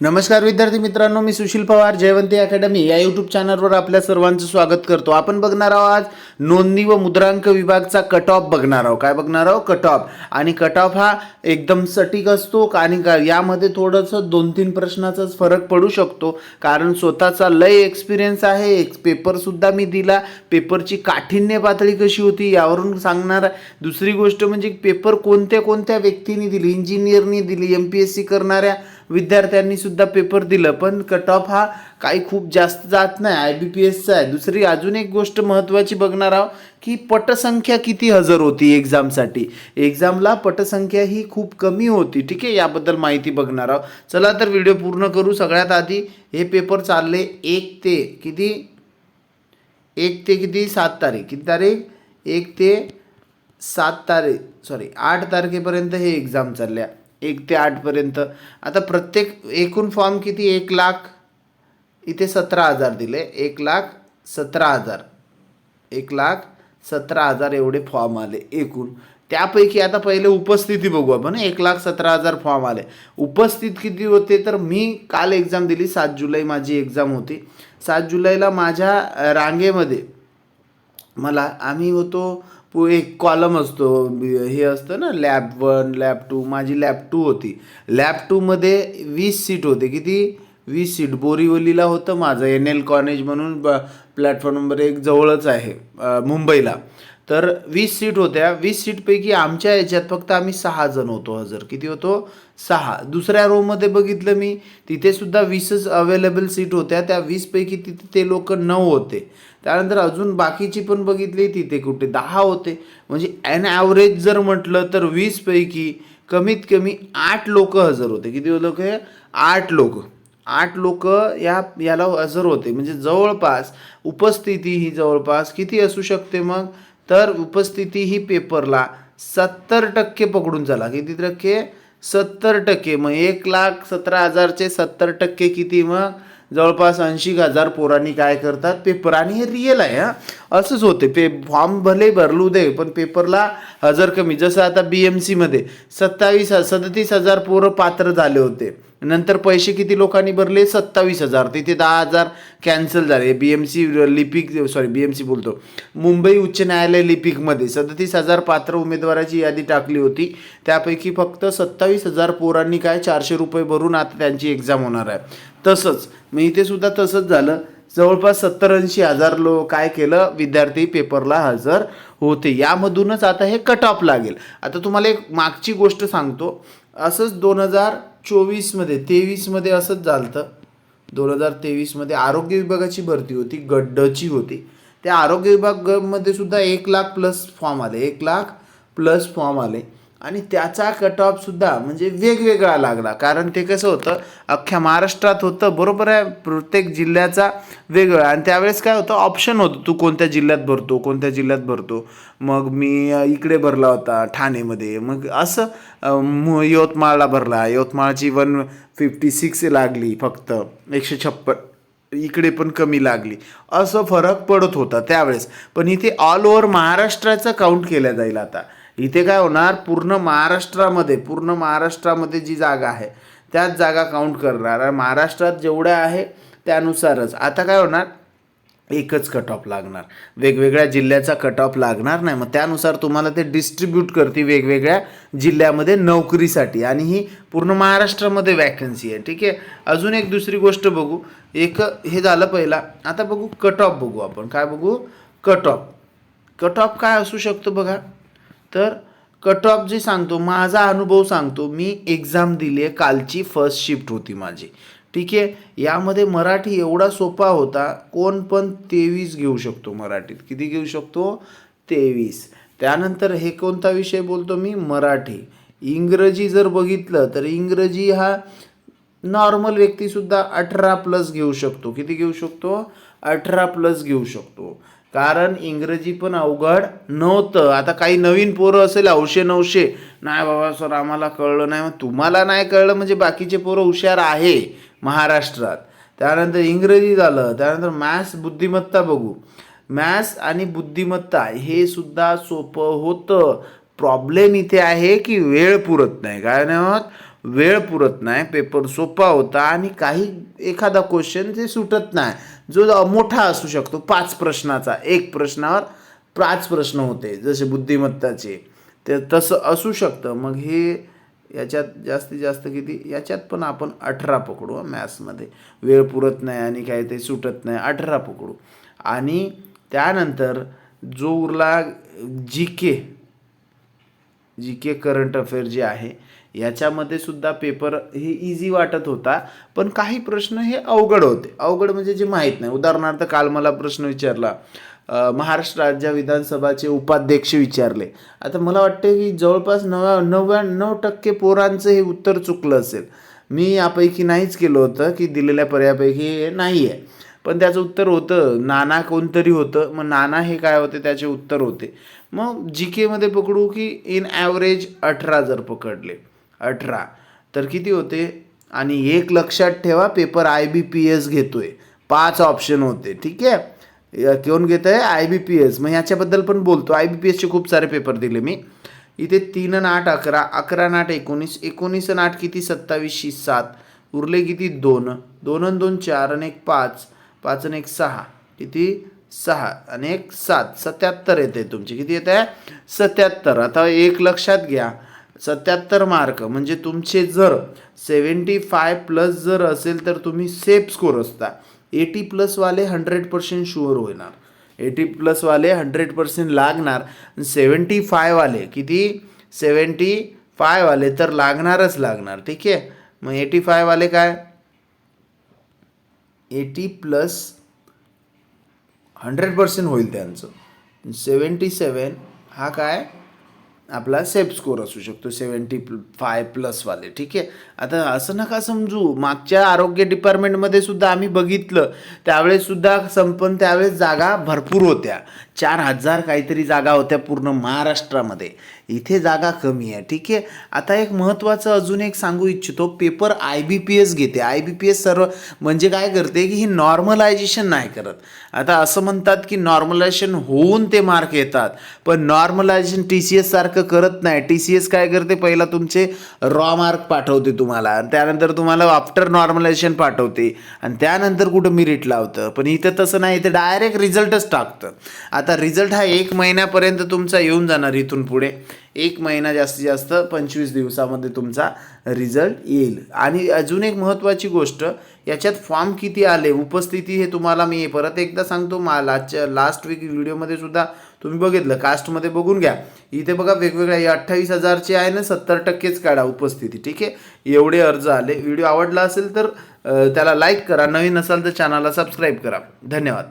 नमस्कार विद्यार्थी मित्रांनो मी सुशील पवार जयवंती अकॅडमी या यूट्यूब चॅनलवर आपल्या सर्वांचं स्वागत करतो. आपण बघणार आहोत आज नोंदणी व मुद्रांक विभागचा कट ऑफ बघणार आहोत. काय बघणार आहोत? कट ऑफ आणि कट ऑफ हा एकदम सटीक असतो आणि का यामध्ये थोडंसं दोन तीन प्रश्नाचाच फरक पडू शकतो. कारण स्वतःचा लय एक्सपिरियन्स आहे. एक पेपरसुद्धा मी दिला. पेपरची काठिण्य पातळी कशी होती यावरून सांगणार. दुसरी गोष्ट म्हणजे पेपर कोणत्या कोणत्या व्यक्तीने दिली? इंजिनियरनी दिली एम पी एस सी करणाऱ्या विद्यार्थ्यांनी सुद्धा पेपर दिलं. पण कट ऑफ हा काही खूप जास्त जात नाही. आय बी पी एसचा आहे. दुसरी अजून एक गोष्ट महत्त्वाची बघणार आहोत की पटसंख्या किती हजर होती एक्झामसाठी एक्झामला पटसंख्या ही खूप कमी होती. ठीक आहे याबद्दल माहिती बघणार आहोत. चला तर व्हिडिओ पूर्ण करू. सगळ्यात आधी हे पेपर चालले एक ते किती? एक ते किती? सात तारीख. किती तारीख? एक ते सात तारीख. सॉरी आठ तारखेपर्यंत हे एक्झाम चालल्या. एक ते आठपर्यंत आता प्रत्येक एकूण फॉर्म किती? एक लाख इथे सतरा हजार दिले. एक लाख सतरा हजार. एक लाख सतरा हजार एवढे फॉर्म आले एकूण. त्यापैकी आता पहिले उपस्थिती बघू आपण. एक लाख सतरा हजार फॉर्म आले. उपस्थित किती होते? तर मी काल एक्झाम दिली. सात जुलै माझी एक्झाम होती. सात जुलैला माझ्या रांगेमध्ये मला आम्ही होतो एक कॉलम असतो हे असतं ना लॅब वन लॅब टू माझी लॅब टू होती. लॅब टूमध्ये वीस सीट होते. किती? वीस सीट बोरिवलीला होतं माझं एन एल कॉलेज म्हणून ब प्लॅटफॉर्म नंबर एक जवळच आहे मुंबईला. तर वीस सीट होत्या. वीस सीटपैकी आमच्या याच्यात फक्त आम्ही सहा जण होतो हजर. किती होतो? सहा. दुसऱ्या रोमध्ये बघितलं मी तिथे सुद्धा वीसच अवेलेबल सीट होत्या. त्या वीसपैकी तिथे ते लोक नऊ होते. त्यानंतर अजून बाकीची पण बघितली तिथे कुठे दहा होते. म्हणजे ॲन ॲव्हरेज जर म्हटलं तर वीसपैकी कमीत कमी आठ लोक हजर होते. किती लोक आहे आठ लोक. आठ लोक या याला हजर होते. म्हणजे जवळपास उपस्थिती ही जवळपास किती असू शकते मग? तर उपस्थिती ही पेपरला सत्तर टक्के पकडून चला किती टक्के? सत्तर टक्के. मग एक लाख सतरा हजारचे सत्तर टक्के किती मग? जवळपास ऐंशी हजार पोरांनी काय करतात? पेपर. आणि हे रिअल आहे हां. असंच होते. पे फॉर्म भले भरलू दे पण पेपरला हजर कमी. जसं आता बी एम सीमध्ये सत्तावीस सदतीस हजार पोरं पात्र झाले होते. नंतर पैसे किती लोकांनी भरले? सत्तावीस हजार. तिथे दहा हजार कॅन्सल झाले. बी एम सी लिपिक सॉरी बी एम सी बोलतो. मुंबई उच्च न्यायालय लिपिकमध्ये सदतीस हजार पात्र उमेदवाराची यादी टाकली होती. त्यापैकी फक्त सत्तावीस हजार पोरांनी काय चारशे रुपये भरून आता त्यांची एक्झाम होणार आहे. तसंच मग इथे सुद्धा तसंच झालं. जवळपास सत्तर ऐंशी हजार लो काय केलं? विद्यार्थी पेपरला हजर होते. यामधूनच आता हे कट ऑफ लागेल. आता तुम्हाला एक मागची गोष्ट सांगतो. असंच दोन हजार चोवीसमध्ये तेवीसमध्ये असंच झालं होतं दोन हजार तेवीसमध्ये आरोग्य विभागाची भरती होती गड्डची होती. त्या आरोग्य विभागामध्ये सुद्धा एक लाख प्लस फॉर्म आले एक लाख प्लस फॉर्म आले. आणि त्याचा कट ऑफसुद्धा म्हणजे वेगवेगळा लागला. कारण ते कसं होतं अख्ख्या महाराष्ट्रात होतं बरोबर आहे प्रत्येक जिल्ह्याचा वेगळा. आणि त्यावेळेस काय होतं ऑप्शन होतं तू कोणत्या जिल्ह्यात भरतो कोणत्या जिल्ह्यात भरतो. मग मी इकडे भरला होता ठाणेमध्ये. मग असं यवतमाळला भरला. यवतमाळची वन फिफ्टी सिक्स लागली फक्त. एकशे छप्पन. इकडे पण कमी लागली. असं फरक पडत होता त्यावेळेस. पण इथे ऑल ओव्हर महाराष्ट्राचा काउंट केला जाईल आता. इथे काय होणार? पूर्ण महाराष्ट्रामध्ये पूर्ण महाराष्ट्रामध्ये जी जागा आहे त्याच जागा काउंट करणार. आणि महाराष्ट्रात जेवढ्या आहे त्यानुसारच. आता काय होणार? एकच कट ऑफ लागणार. वेगवेगळ्या जिल्ह्याचा कट ऑफ लागणार नाही. मग त्यानुसार तुम्हाला ते डिस्ट्रीब्यूट करते वेगवेगळ्या जिल्ह्यामध्ये नोकरीसाठी. आणि ही पूर्ण महाराष्ट्रामध्ये वॅकन्सी आहे. ठीक आहे? अजून एक दुसरी गोष्ट बघू. एक हे झालं पहिला. आता बघू कट ऑफ बघू आपण. काय बघू? कट ऑफ कट ऑफ काय असू शकतो बघा? तर कट ऑफ जे सांगतो माझा अनुभव सांगतो. मी एक्झाम दिली आहे कालची फर्स्ट शिफ्ट होती माझी. ठीक आहे? यामध्ये मराठी एवढा सोपा होता कोण पण तेवीस घेऊ शकतो मराठीत. किती घेऊ शकतो? तेवीस. त्यानंतर हे कोणता विषय बोलतो मी? मराठी. इंग्रजी जर बघितलं तर इंग्रजी हा नॉर्मल व्यक्तीसुद्धा अठरा प्लस घेऊ शकतो. किती घेऊ शकतो? अठरा प्लस घेऊ शकतो. कारण इंग्रजी पण अवघड नव्हतं. आता काही नवीन पोरं असेल अवशे नवशे नाही बाबा सर आम्हाला कळलं नाही. मग तुम्हाला नाही कळलं म्हणजे बाकीचे पोरं हुशार आहे महाराष्ट्रात. त्यानंतर इंग्रजी झालं. त्यानंतर मॅथ्स बुद्धिमत्ता बघू. मॅथ्स आणि बुद्धिमत्ता हे सुद्धा सोपं होतं. प्रॉब्लेम इथे आहे की वेळ पुरत नाही. काय नाही वेळ पुरत नाही पेपर सोपा होता आणि काही एखादा क्वेश्चन जे सुटत नाही. जो मोठा असू शकतो पाच प्रश्नाचा एक प्रश्नावर पाच प्रश्न होते जसे बुद्धिमत्ताचे. ते तसं असू शकतं. मग हे याच्यात जास्तीत जास्त किती? याच्यात पण आपण अठरा पकडू मॅथ्समध्ये वेळ पुरत नाही आणि काही ते सुटत नाही अठरा पकडू. आणि त्यानंतर जो उरला जी के जी के करंट अफेअर जे आहे याच्यामध्ये सुद्धा पेपर हे इझी वाटत होता. पण काही प्रश्न हे अवघड होते. अवघड म्हणजे जे माहीत नाही. उदाहरणार्थ काल मला प्रश्न विचारला. महाराष्ट्र राज्य विधानसभाचे उपाध्यक्ष विचारले. आता मला वाटते की जवळपास नव्या नव्याण्णव टक्के पोरांचं हे उत्तर चुकलं असेल. मी यापैकी नाहीच केलं होतं की दिलेल्या पर्यापैकी हे नाही आहे पण त्याचं उत्तर होतं. नाना कोणतरी होतं. मग नाना हे काय होते? त्याचे उत्तर होते. मग जी केमध्ये पकडू की इन ॲव्हरेज अठरा जर पकडले. अठरा. तर किती होते? आणि एक लक्षात ठेवा paper I B P S घेतो आहे पाच ऑप्शन होते ठीक आहे? कोण घेत आहे आय बी पी एस मग ह्याच्याबद्दल पण बोलतो. आय बी पी एसचे खूप सारे पेपर दिले मी. इथे तीन आणि आठ अकरा. अकरा आणि आठ एकोणीस. एकोणीस आणि आठ किती? सत्तावीसशी सात. उरले किती? दोन. दोन आणि दोन चार आणि एक पाच. पाच आणि एक सहा. किती? सहा. आणि एक सात. सत्याहत्तर येते तुमची. किती येत? आहे सत्याहत्तर. आता एक लक्षात घ्या. सत्याहत्तर मार्क म्हणजे तुमचे जर सेवन्टी फाय प्लस जर असेल तर तुम्ही सेफ स्कोर असता. एटी प्लसवाले हंड्रेड पर्सेंट शुअर होणार. एटी प्लसवाले हंड्रेड पर्सेंट लागणार. सेवन्टी फायवाले किती? सेवन्टी फायवाले तर लागणारच लागणार ठीक आहे? मग एटी फायवाले काय? एटी प्लस हंड्रेड पर्सेंट होईल त्यांचं. सेवन्टी सेवन हा काय? आपला सेफ स्कोर असू शकतो सेवन्टी फाय प्लसवाले ठीक आहे? आता असं नका समजू. मागच्या आरोग्य डिपार्टमेंटमध्ये सुद्धा आम्ही बघितलं. त्यावेळेस सुद्धा संपन्न त्यावेळेस जागा भरपूर होत्या. चार हजार काहीतरी जागा होत्या पूर्ण महाराष्ट्रामध्ये. इथे जागा कमी आहे. ठीक आहे? आता एक महत्त्वाचं अजून एक सांगू इच्छितो. Paper I B P S घेते. आय बी पी एस सर्व म्हणजे काय करते की ही नॉर्मलायझेशन नाही करत. आता असं म्हणतात की नॉर्मलायझेशन होऊन ते मार्क येतात. पण नॉर्मलायझेशन टी सी एस सारखं करत नाही. टी सी एस काय करते? पहिला तुमचे रॉ मार्क पाठवते तुम्हाला. आणि त्यानंतर तुम्हाला आफ्टर नॉर्मलायझेशन पाठवते. आणि त्यानंतर कुठं मिरिट लावतं? पण इथं तसं नाही. इथं डायरेक्ट रिझल्टच टाकतं. आता रिझल्ट हा एक महिन्यापर्यंत तुमचा येऊन जाणार इथून पुढे. एक महिना जास्तीत जास्त पंचवीस दिवसामध्ये तुमचा रिझल्ट येईल. आणि अजून एक महत्त्वाची गोष्ट याच्यात फॉर्म किती आले उपस्थिती हे तुम्हाला मी परत एकदा सांगतो. मा लास्ट वीक व्हिडिओमध्ये सुद्धा तुम्ही बघितलं. कास्टमध्ये बघून घ्या. इथे बघा वेगवेगळ्या अठ्ठावीस हजारचे आहे ना सत्तर टक्केच काढा उपस्थिती ठीक आहे? एवढे अर्ज आले. व्हिडिओ आवडला असेल तर त्याला लाईक करा. नवीन असाल तर चॅनलला सबस्क्राईब करा. धन्यवाद.